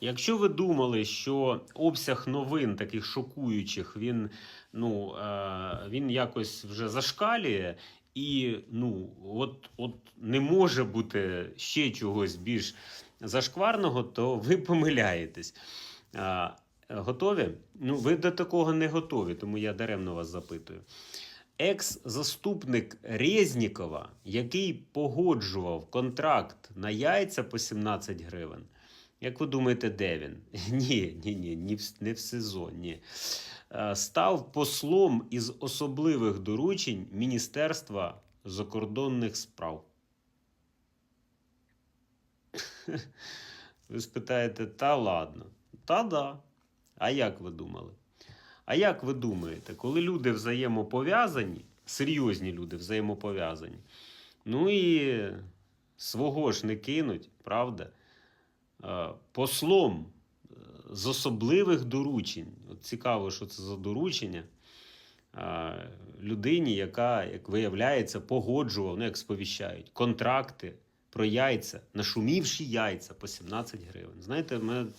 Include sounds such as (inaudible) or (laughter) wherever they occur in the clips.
Якщо ви думали, що обсяг новин таких шокуючих, він, ну, е, він якось вже зашкалює, і ну, от, от не може бути ще чогось більш зашкварного, то ви помиляєтесь. А, готові? Ну, ви до такого не готові, тому я даремно вас запитую. Екс-заступник Резнікова, який погоджував контракт на яйця по 17 гривень. Як ви думаєте, де він? (laughs) Ні, ні, ні, ні не в СИЗО, ні. Е, Став послом із особливих доручень Міністерства закордонних справ. (laughs) Ви спитаєте, та ладно. Та да. А як ви думали? А як ви думаєте, коли люди взаємопов'язані, серйозні люди взаємопов'язані, ну і свого ж не кинуть, правда? Е, Послом е, з особливих доручень, от цікаво, що це за доручення, е, людині, яка, як виявляється, погоджував, ну як сповіщають, контракти про яйця, нашумівші яйця по 17 гривень. Знаєте, в мене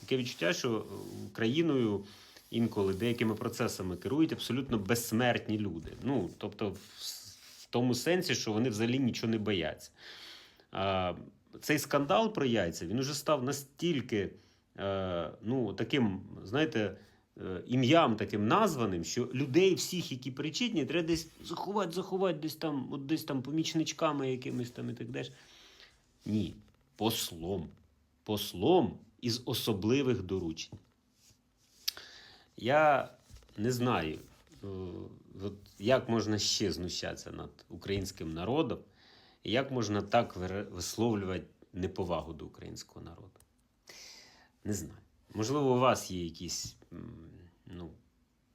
таке відчуття, що Україною інколи деякими процесами керують абсолютно безсмертні люди. Ну, тобто, в тому сенсі, що вони взагалі нічого не бояться. Цей скандал про яйця він уже став настільки е, ну, таким, знаєте, е, ім'ям таким названим, що людей всіх, які причетні, треба десь заховати, заховати, десь там, от десь там помічничками якимись там і так далі. Ні, послом. Послом із особливих доручень. Я не знаю, е, як можна ще знущатися над українським народом, як можна так висловлювати неповагу до українського народу. Не знаю. Можливо, у вас є якісь ну,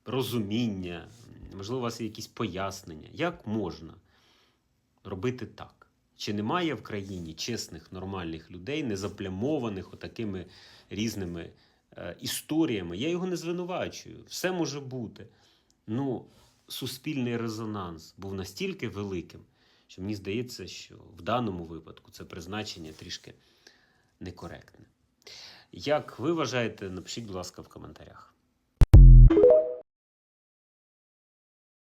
розуміння, можливо, у вас є якісь пояснення, як можна робити так? Чи немає в країні чесних, нормальних людей, не заплямованих отакими різними е, історіями? Я його не звинувачую. Все може бути. Ну, суспільний резонанс був настільки великим, що мені здається, що в даному випадку це призначення трішки некоректне. Як ви вважаєте, напишіть, будь ласка, в коментарях.